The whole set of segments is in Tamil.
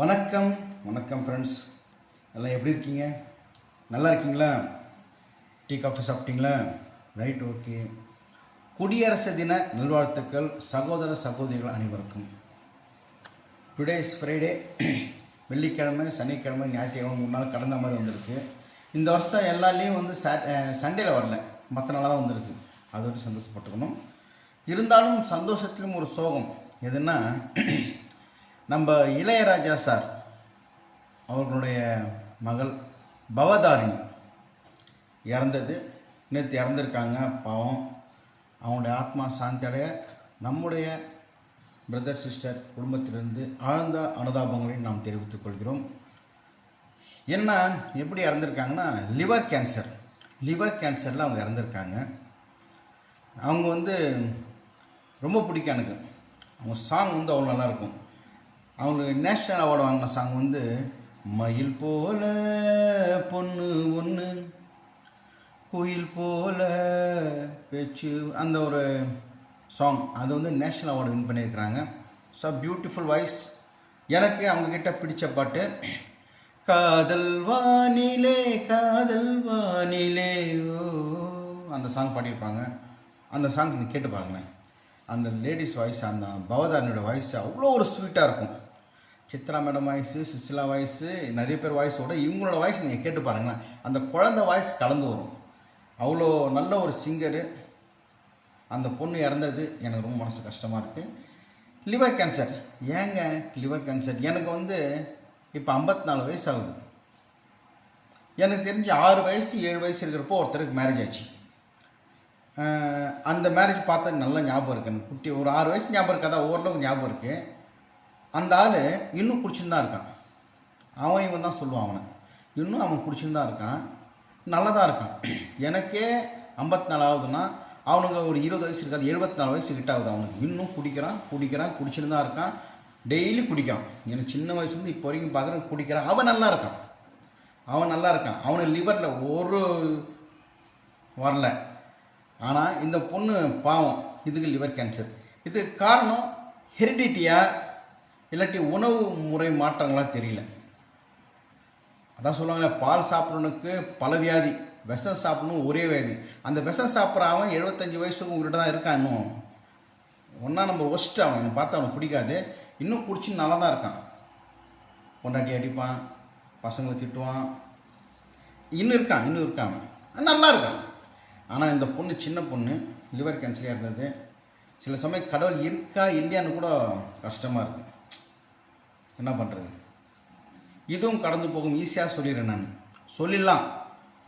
வணக்கம் வணக்கம் ஃப்ரெண்ட்ஸ் எல்லாம் எப்படி இருக்கீங்க? நல்லா இருக்கீங்களா? டீ காஃபி சாப்பிட்டீங்களா? ரைட் ஓகே குடியரசு தின நல்வாழ்த்துக்கள் சகோதர சகோதரிகள் அனைவருக்கும். டுடே இஸ் ஃப்ரைடே வெள்ளிக்கிழமை சனிக்கிழமை ஞாயிற்றுக்கிழமை மூணு நாள் கடந்த மாதிரி வந்திருக்கு. இந்த வருஷம் எல்லாலேயும் வந்து சண்டேல வரல. மற்ற நாளாக தான் வந்திருக்கு. அது சந்தோஷப்பட்டுக்கணும். இருந்தாலும் சந்தோஷத்திலும் ஒரு சோகம். எதுன்னா நம்ம இளையராஜா சார் அவர்களுடைய மகள் பவதாரிணி. இறந்தது. நேற்று இறந்துருக்காங்க. பாவம். அவங்களுடைய ஆத்மா சாந்தி அடைய நம்முடைய பிரதர் சிஸ்டர் குடும்பத்திலிருந்து ஆழ்ந்த அனுதாபங்களை நாம் தெரிவித்துக் கொள்கிறோம். என்ன எப்படி இறந்துருக்காங்கன்னா லிவர் கேன்சர் லிவர் கேன்சரில் அவங்க இறந்துருக்காங்க. அவங்க வந்து ரொம்ப பிடிக்கும் எனக்கு. அவங்க சாங் வந்து அவ்வளோ நல்லாயிருக்கும் அவங்களுக்கு நேஷ்னல் அவார்டு வாங்கின சாங் வந்து மயில் போல பொண்ணு ஒன்று குயில் போல பேச்சு அந்த ஒரு சாங் அது வந்து நேஷ்னல் அவார்டு வின் பண்ணியிருக்கிறாங்க. ஸோ பியூட்டிஃபுல் வாய்ஸ் எனக்கு அவங்கக்கிட்ட பிடிச்ச பாட்டு காதல் வானிலே காதல் வானிலே ஓ. அந்த சாங் பாடியிருப்பாங்க. அந்த சாங் நீங்கள் கேட்டு பாருங்களேன். அந்த லேடிஸ் வாய்ஸ் அந்த பவதாரணியோட வாய்ஸ் அவ்வளோ ஒரு ஸ்வீட்டாக இருக்கும். Chitra madam voice Susila voice நிறைய பேர் வாய்ஸோட இவங்களோட வாய்ஸ் நீங்கள் கேட்டு பாருங்களேன். அந்த குழந்தை வாய்ஸ் கலந்து வரும். அவ்வளோ நல்ல ஒரு சிங்கரு அந்த பொண்ணு இறந்தது. எனக்கு ரொம்ப மனசு கஷ்டமாக இருக்குது லிவர் கேன்சர் ஏங்க லிவர் கேன்சர் எனக்கு வந்து இப்போ ஐம்பத்தி நாலு வயசு ஆகுது. எனக்கு தெரிஞ்சு ஆறு வயசு ஏழு வயசு இருக்கிறப்போ ஒருத்தருக்கு மேரேஜ் ஆச்சு அந்த மேரேஜ் பார்த்தா நல்ல ஞாபகம் இருக்குது எனக்கு. குட்டி ஒரு ஆறு வயசு ஞாபகம் இருக்காதா ஓரளவுக்கு ஞாபகம் இருக்குது அந்த ஆள் இன்னும் குடிச்சுன்னு தான் இருக்கான். அவன் இவன் தான் சொல்லுவான் அவனை. இன்னும் அவன் குடிச்சுன்னு தான் இருக்கான். நல்லதாக இருக்கான். எனக்கே ஐம்பத்தி நாலு ஆகுதுன்னா அவனுங்க ஒரு இருபது வயசு இருக்காது எழுபத்தி நாலு வயசு கிட்ட ஆகுது அவனுக்கு. இன்னும் குடிக்கிறான் குடிக்கிறான் குடிச்சுன்னு தான் இருக்கான். டெய்லி குடிக்கிறான். எனக்கு சின்ன வயசுலேருந்து இப்போ வரைக்கும் பார்க்குறேன் குடிக்கிறான். அவன் நல்லா இருக்கான். அவன் நல்லா இருக்கான். அவனுக்கு லிவரில் ஒரு வரல. ஆனால் இந்த பொண்ணு பாவம். இதுக்கு லிவர் கேன்சர் இதுக்கு காரணம் ஹெரிடிட்டியாக இல்லாட்டி உணவு முறை மாற்றங்களாக தெரியல. அதான் சொல்லுவாங்களே பால் சாப்பிட்றவனுக்கு பல வியாதி விஷம் சாப்பிடணும் ஒரே வியாதி. அந்த விஷம் சாப்பிட்றவன் எழுபத்தஞ்சு வயசுக்கு உங்கள்கிட்ட தான் இருக்கான் இன்னும். ஒன்றா நம்ம ஒஸ்ட்டு அவன் எனக்கு பார்த்தா அவனுக்கு பிடிக்காது. இன்னும் குடிச்சு நல்லா தான் இருக்கான். பொண்டாட்டி அடிப்பான் பசங்களை திட்டுவான். இன்னும் இருக்கான் இன்னும் இருக்கான் நல்லா இருக்கான். ஆனால் இந்த பொண்ணு சின்ன பொண்ணு லிவர் கேன்சராக இருந்தது. சில சமயம் கடவுள் இருக்கா இல்லையான்னு கூட கஷ்டமாக இருக்கும் என்ன பண்ணுறது இதுவும் கடந்து போகும். ஈஸியாக சொல்லிடுறேன் நான். சொல்லிடலாம்.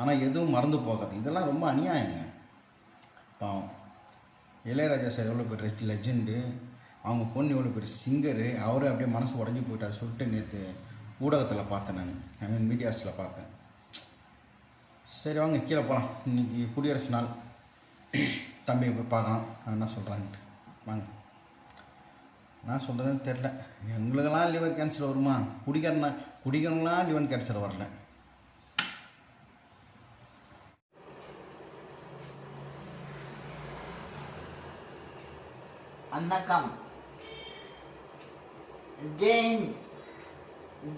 ஆனால் எதுவும் மறந்து போகாது. இதெல்லாம் ரொம்ப அநியாயங்க. பாவம். இளையராஜா சார் எவ்வளோ பெரிய லெஜெண்டு அவங்க பொண்ணு எவ்வளோ பெரிய சிங்கரு அவரே அப்படியே மனசு உடஞ்சி போயிட்டார் சொல்லிட்டு நேற்று ஊடகத்தில் பார்த்தேன் நான். ஐ மீன் மீடியாஸில் பார்த்தேன். சரி வாங்க கீழே போகலாம் இன்னைக்கு குடியரசு நாள். தம்பியை போய் பார்க்கலாம். என்ன சொல்கிறாங்கன்ட்டு வாங்க. நான் சொல்கிறதுன்னு தெரில எங்களுக்கெல்லாம் லிவர் கேன்சர் வருமா? குடிக்கிறனா குடிக்கிறவங்களாம் லிவர் கேன்சர் வரல. வணக்கம். ஜெயின்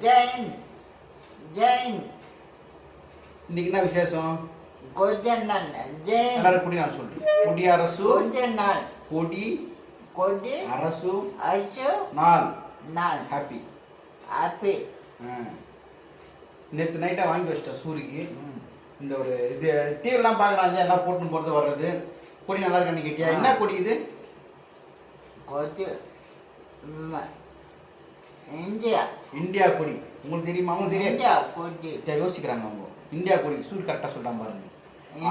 ஜெயின் ஜெயின். இன்னைக்கு என்ன விசேஷம்? கொஞ்ச நாள் ஜெயின். எல்லாரும் குடி நாள் சொல்லு குடியரசு கொஞ்ச நாள் கொடி கொடி அரசு அச்சு நாள் நாள் ஹாப்பி ஹாப்பி நேற்று நைட்டாக வாங்கி வச்சிட்டேன் சூரிக்கு. இந்த ஒரு இது டிவிலாம் பார்க்கலாம் எல்லாம் போட்டுன்னு போகிறது வர்றது. கொடி நல்லா இருக்கான்னு கேட்டியா? என்ன கொடி இது? கொடி. இந்தியா. இந்தியா கொடி. உங்களுக்கு தெரியுமா? அவங்களுக்கு தெரியாது. இந்தியா கொடி. யோசிக்கிறாங்க அவங்க. இந்தியா கொடி சூரி கரெக்டாக சொல்கிறாங்க பாருங்க.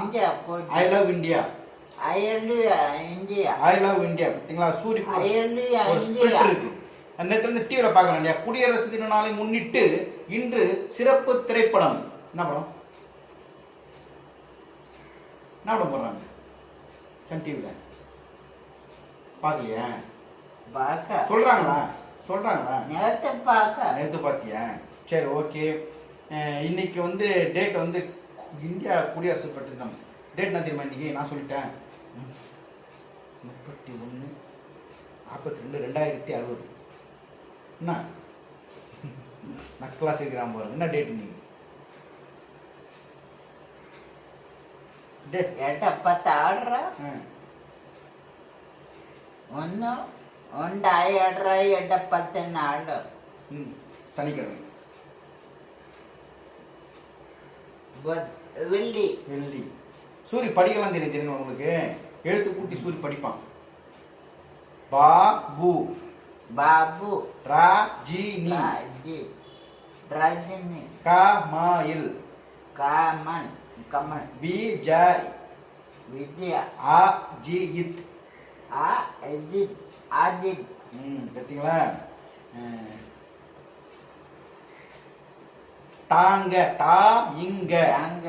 இந்தியா கொடி. I love India I love India. பார்த்தீங்களா சூரி கூட ஒரு- அயலு ஒரு இந்தியா. ஸ்பிரிட் இருக்கு. நேற்று இருந்து டிவியில் பார்க்கலாம் இல்லையா? குடியரசு தின நாளை முன்னிட்டு இன்று சிறப்பு திரைப்படம். என்ன படம்? என்ன படம் போடுறாங்க? சன் டிவியில் பார்க்கலையா? பார்க்க சொல்கிறாங்களா சொல்கிறாங்களா நேரத்தை பார்க்க நேற்று பார்த்தியா? சரி ஓகே. இன்னைக்கு வந்து டேட் வந்து இந்தியா குடியரசு பெற்ற டேட் என்ன தெரியுமா இன்னைக்கு? நான் சொல்லிட்டேன். முப்பத்தி ஒன்று நாற்பத்தி ரெண்டு ரெண்டாயிரத்தி அறுபது. என்ன? நக்கலாக கிராமம் பாருங்க என்ன டேட் நீங்கள் டேட் ஏட்டா பத்து ஆடுறா ஒன்று ஒன்றாய் ஆடுறா எட்ட பத்து நாள். ம் சனிக்கிழமை. வெள்ளி. வெள்ளி. சூரிய படிக்கலாம் தெரியும் தெரியும் உங்களுக்கு? எழுத்து கூட்டி சூரி படிப்பான். பாபு. பாபு. ராஜினி. ராஜினி. கமாயில். கமல். கமல். விஜய். விஜயா. அஜித். அஜித். அஜித். ம் பார்த்தீங்களா தாங்க தா இங்க. தாங்க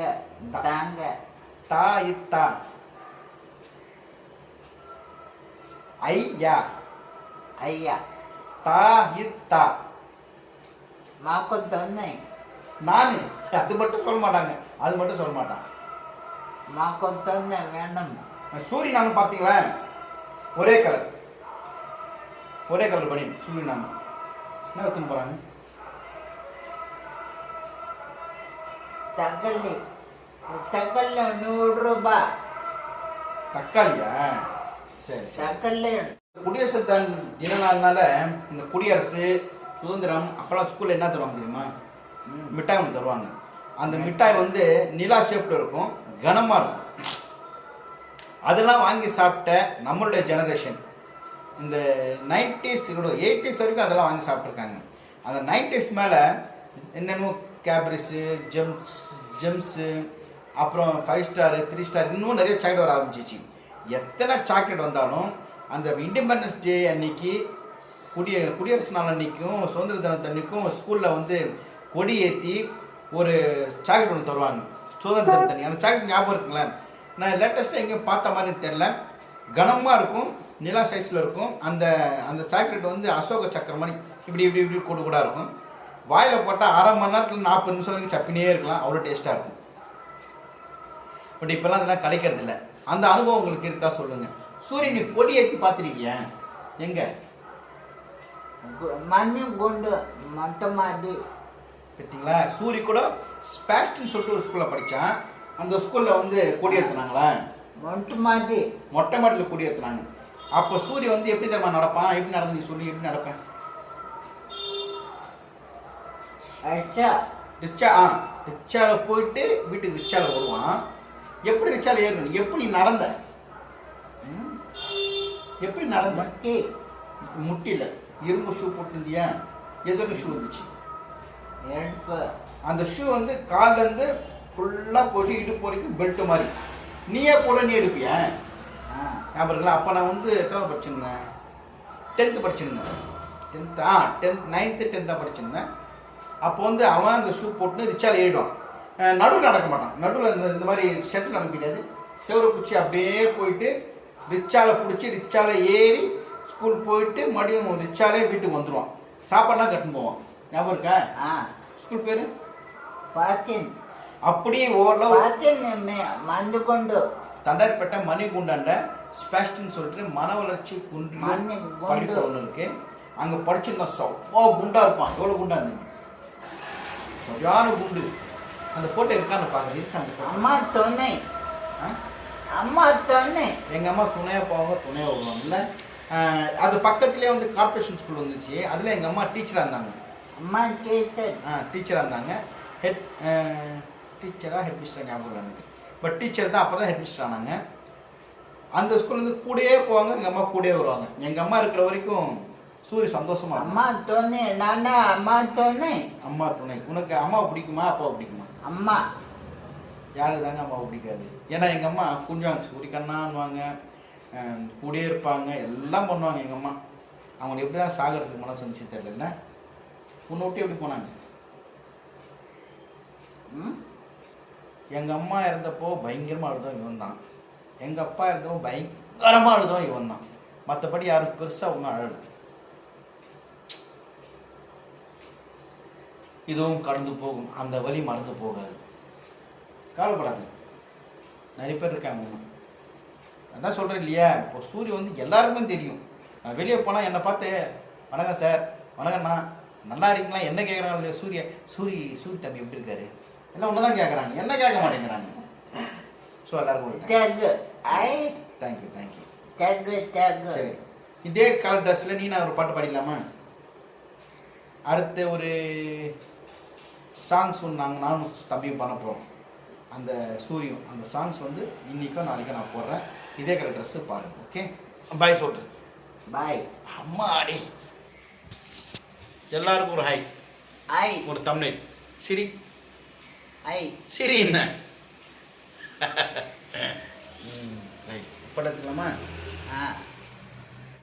தாங்க. தா இத்தா ஐயா ಅಯ್ಯ தா இத்தா ಮಾಕೊ ತೊನ್ನೆ நானு அது மட்டும் சொல்ல மாட்டாங்க அது மட்டும் சொல்ல மாட்டான் ಮಾಕೊ ತೊನ್ನೆ வேணும் சூரிய நாமம் பார்த்தீங்களா ஒரே கலர் ஒரே கலர் பனி சூரிய நாமம் என்ன எடுத்துன்னு போறாங்க ತಗೊಳ್ಳಿ ತಗೊಳ್ಳಿ ನೂರು ರೂಪಾಯಿ தக்காளியா சரி சர்க்கல்லே குடியரசு தின நாள்னால இந்த குடியரசு சுதந்திரம் அப்பெல்லாம் ஸ்கூலில் என்ன தருவாங்க தெரியுமா? மிட்டாய் ஒன்று தருவாங்க. அந்த மிட்டாய் வந்து நிலா ஷேப்பில் இருக்கும் கனமாக இருக்கும். அதெல்லாம் வாங்கி சாப்பிட்ட நம்மளுடைய ஜெனரேஷன் இந்த நைன்டிஸ் எயிட்டிஸ் வரைக்கும் அதெல்லாம் வாங்கி சாப்பிட்ருக்காங்க அந்த நைன்டிஸ் மேலே என்னென்னமோ கேப்ரிஸு ஜெம்ஸ் ஜெம்ஸு அப்புறம் ஃபைவ் ஸ்டாரு த்ரீ ஸ்டார் இன்னும் நிறைய சாக்லேட் வர ஆரம்பிச்சிச்சு. எத்தனை சாக்லேட் வந்தாலும் அந்த இண்டிபெண்டன்ஸ் டே அன்னைக்கு குடிய குடியரசு நாள் அன்னைக்கும் சுதந்திர தினத்து அன்னைக்கும் ஸ்கூலில் வந்து கொடி ஏற்றி ஒரு சாக்லேட் ஒன்று தருவாங்க. சுதந்திர தினத்து அந்த சாக்லேட் ஞாபகம் இருக்குங்களேன்? நான் லேட்டஸ்ட்டாக எங்கேயும் பார்த்த மாதிரி தெரில கனமாக இருக்கும் நிலா சைஸில் இருக்கும். அந்த அந்த சாக்லேட் வந்து அசோக சக்கரம் மாதிரி இப்படி இப்படி இப்படி கூட கூட இருக்கும். வாயில் போட்டால் அரை மணி நேரத்தில் நாற்பது நிமிஷம் வரைக்கும் சப்பினே இருக்கலாம். அவ்வளோ டேஸ்ட்டாக இருக்கும். பட் இப்போல்லாம் அதெல்லாம் கிடைக்கிறதில்ல. அந்த அனுபவம் உங்களுக்கு இருக்கா சொல்லுங்கள் சூரியன் கொடி ஏற்றி பார்த்துருக்கியா? எங்கே? மண்ணு குண்டு மொட்டை மாடி பார்த்தீங்களா சூரி கூட ஸ்பேஸ்ட்னு சொல்லிட்டு ஒரு ஸ்கூலில் படித்தான் அந்த ஸ்கூலில் வந்து கொடி ஏற்றுனாங்களா மொட்டை மாடி மொட்டை மாட்டில் கொடி ஏற்றுனாங்க அப்போ சூரிய வந்து எப்படி தெரியுமா நடப்பான்? எப்படி நடந்து நீ சொல்லி எப்படி நடப்பேன் அச்சா ரிக்ஷா ஆ ரிக்ஷாவில் போயிட்டு வீட்டுக்கு ரிக்ஷாவில் வருவான். எப்படி ரிக்ஷாவில் ஏறணும்? எப்படி நடந்த? எப்படி நடந்த? முட்டி முட்டியில் இரும்பு ஷூ போட்டிருந்தியா? எதோ ஷூ இருந்துச்சு அந்த ஷூ வந்து கால்லேருந்து ஃபுல்லாக போட்டு இடுப்பு வரைக்கும் பெல்ட் மாதிரி. நீயே போட நீ எடுப்பியா? ஞாபகம் அப்போ நான் வந்து எத்தனை படிச்சிருந்தேன்? டென்த்து படிச்சிருந்தேன். டென்த்து ஆ? டென்த் நைன்த்து டென்த்தாக படிச்சிருந்தேன். அப்போ வந்து அவன் அந்த ஷூ போட்டு ரிச்சால் ஏறிடுவான். நடுவில் நடக்க மாட்டான். நடுவில் இந்த இந்த மாதிரி செட்டில் நடக்க முடியாது. செவரை பிடிச்சி அப்படியே போயிட்டு ரிச்சால பிடிச்சி ரிச்சால ஏறி ஸ்கூல் போயிட்டு மறுபடியும் ரிச்சாலே வீட்டுக்கு வந்துடுவான் சாப்பாடுலாம் கட்டுன்னு போவான். ஞாபகம் இருக்கா? ஆ. ஸ்கூல் பேர்? பார்த்தேன். அப்படியே ஓரளவு பார்த்தேன் மந்துகொண்டு தண்டார்பேட்டை மணிகுண்டாண்ட ஸ்பெஷல்னு சொல்லிட்டு மன வளர்ச்சி குன்றி மணி குண்டு. படிப்பு ஒன்று இருக்கு. அங்கே படிச்சிருந்தோம் சவ்வா குண்டா இருப்பான். எவ்வளோ குண்டா இருந்தீங்க? சரியான குண்டு. அந்த ஃபோட்டோ இருக்கான்னு பாருங்க அந்த? அம்மா துணை? அம்மா துணை. எங்கள் அம்மா துணையாக போவாங்க துணையாக வருவாங்கல்ல? அது பக்கத்துலேயே வந்து கார்ப்பரேஷன் ஸ்கூல் வந்துச்சு. அதில் எங்கள் அம்மா டீச்சராக இருந்தாங்க. அம்மா டீச்சர் ஆ டீச்சராக இருந்தாங்க. ஹெட் டீச்சராக ஹெட் மிஸ்டர் ஞாபகம் எனக்கு. பட் டீச்சர் தான் அப்போ தான் ஹெட் மிஸ்டர் ஆனாங்க. அந்த ஸ்கூல்லேருந்து கூடயே போவாங்க எங்கள் அம்மா கூடயே வருவாங்க. எங்கள் அம்மா இருக்கிற வரைக்கும் சூரிய சந்தோஷமா. அம்மா துணை. நானா அம்மா துணை. அம்மா துணை. உனக்கு அம்மாவை பிடிக்குமா அப்பாவை பிடிக்குமா? அம்மா. யாரு தாங்க அம்மா பிடிக்காது? ஏன்னா எங்கள் அம்மா கொஞ்சம் சூரிக்கண்ணான்வாங்க கண்ணான்னுவாங்க கூடயே இருப்பாங்க. எல்லாம் பண்ணுவாங்க எங்கள் அம்மா. அவங்களை எப்படி தான் சாகிறதுக்கு மனசு வந்துச்சு தெரியல. உன்னை விட்டு எப்படி போனாங்க? ம்? எங்கள் அம்மா இருந்தப்போ பயங்கரமாக அழுதோம் இவன் தான். எங்கள் அப்பா இருந்தப்போ பயங்கரமாக அழுதோம் இவன் தான். மற்றபடி யாரும் பெருசாக ஒன்றும் அழகு இதுவும் கடந்து போகும். அந்த வலி மறந்து போகாது. கவலைப்படாது. நிறைய பேர் இருக்காங்க. அதான் சொல்கிறேன் இல்லையா? இப்போ சூரிய வந்து எல்லாருக்குமே தெரியும். நான் வெளியே போனால் என்னை பார்த்து வணக்கம் சார். வணக்கம்ண்ணா நல்லா இருக்கீங்களா? என்ன கேட்குறாங்க சூரிய சூரி சூரி தம்பி எப்படி இருக்காரு? எல்லாம் ஒன்று தான் கேட்குறாங்க என்ன கேட்க மாட்டேங்கிறாங்க? ஸோ எல்லாருக்கும் ஐ தேங்க்யூ தேங்க்யூ தெகு தெகு சரி. இதே கலர் ட்ரெஸ்ஸில் நீ நான் ஒரு பாட்டு பாடிக்கலாமா அடுத்து ஒரு சாங்ஸ் ஒன்று நாங்கள் நானும் தம்பியும் பண்ண போகிறோம் அந்த சூரியம் அந்த சாங்ஸ் வந்து இன்னைக்கோ நாளைக்கோ நான் போடுறேன். இதே கலர் ட்ரெஸ்ஸு பாருங்க ஓகே பாய் சொல்கிறேன் பாய் அம்மா அடி எல்லாருக்கும் ஒரு ஹை ஐ ஒரு தமிழ் சரி. ஐ சரி என்ன? ம் ரைட் ஃபோட்டோ எடுத்துக்கலாமா? ஆ.